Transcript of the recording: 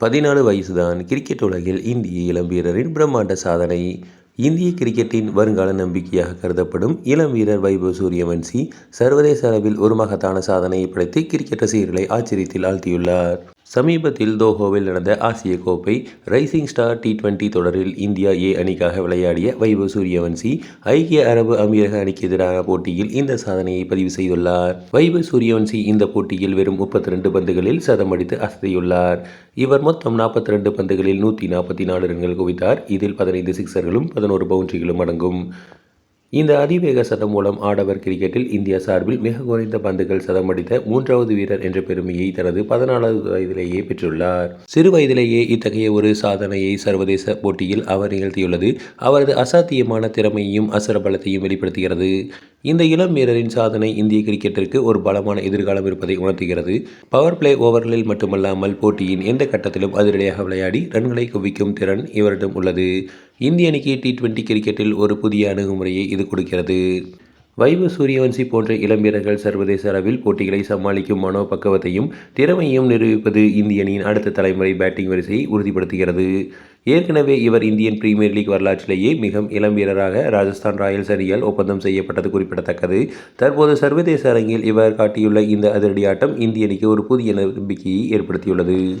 பதினாலு வயசுதான் கிரிக்கெட் உலகில் இந்திய இளம் வீரரின் பிரம்மாண்ட சாதனை. இந்திய கிரிக்கெட்டின் வருங்கால நம்பிக்கையாக கருதப்படும் இளம் வீரர் வைபவ் சூரியவன்சி சர்வதேச அளவில் ஒரு மகத்தான சாதனையை படைத்து கிரிக்கெட் ரசிகர்களை ஆச்சரியத்தில் ஆழ்த்தியுள்ளார். சமீபத்தில் தோஹோவில் நடந்த ஆசிய கோப்பை ரைசிங் ஸ்டார் டி டுவெண்டி தொடரில் இந்தியா ஏ அணிக்காக விளையாடிய வைபவ் சூரியவன்சி ஐக்கிய அரபு அமீரக அணிக்கு எதிரான போட்டியில் இந்த சாதனையை பதிவு செய்துள்ளார். வைபவ் சூரியவன்சி இந்த போட்டியில் வெறும் முப்பத்தி ரெண்டு பந்துகளில் சதம் அடித்து அசத்தியுள்ளார் இவர் மொத்தம் நாற்பத்தி ரெண்டு பந்துகளில் நூற்றி நாற்பத்தி நாலு ரன்கள் குவித்தார். இதில் பதினைந்து சிக்சர்களும் பதினோரு பவுண்டரிகளும் அடங்கும். இந்த அதிவேக சதம் மூலம் ஆடவர் கிரிக்கெட்டில் இந்தியா சார்பில் மிக குறைந்த பந்துகள் சதம் அடித்த மூன்றாவது வீரர் என்ற பெருமையை தனது பதினாலாவது வயதிலேயே பெற்றுள்ளார். சிறு வயதிலேயே இத்தகைய ஒரு சாதனையை சர்வதேச போட்டியில் அவர் நிகழ்த்தியுள்ளது. அவரது அசாத்தியமான திறமையையும் அசரபலத்தையும் வெளிப்படுத்துகிறது. இந்த இளம் வீரரின் சாதனை இந்திய கிரிக்கெட்டிற்கு ஒரு பலமான எதிர்காலம் இருப்பதை உணர்த்துகிறது. பவர் பிளே ஓவர்களில் மட்டுமல்லாமல் போட்டியின் எந்த கட்டத்திலும் அதிரடியாக விளையாடி ரன்களை குவிக்கும் திறன் இவரிடம் உள்ளது. இந்திய அணிக்கு டி டுவெண்டி கிரிக்கெட்டில் ஒரு புதிய அணுகுமுறையை இது கொடுக்கிறது. வைவ சூரியவன்சி போன்ற இளம் வீரர்கள் சர்வதேச அளவில் போட்டிகளை சமாளிக்கும் மனோபக்குவத்தையும் திறமையும் நிரூபிப்பது இந்திய அணியின் அடுத்த தலைமுறை பேட்டிங் வரிசையை உறுதிப்படுத்துகிறது. ஏற்கனவே இவர் இந்தியன் பிரீமியர் லீக் வரலாற்றிலேயே மிக இளம் வீரராக ராஜஸ்தான் ராயல்ஸ் அணியால் ஒப்பந்தம் செய்யப்பட்டது குறிப்பிடத்தக்கது. தற்போது சர்வதேச அரங்கில் இவர் காட்டியுள்ள இந்த அதிரடி ஆட்டம் இந்திய அணிக்கு ஒரு புதிய நம்பிக்கையை ஏற்படுத்தியுள்ளது.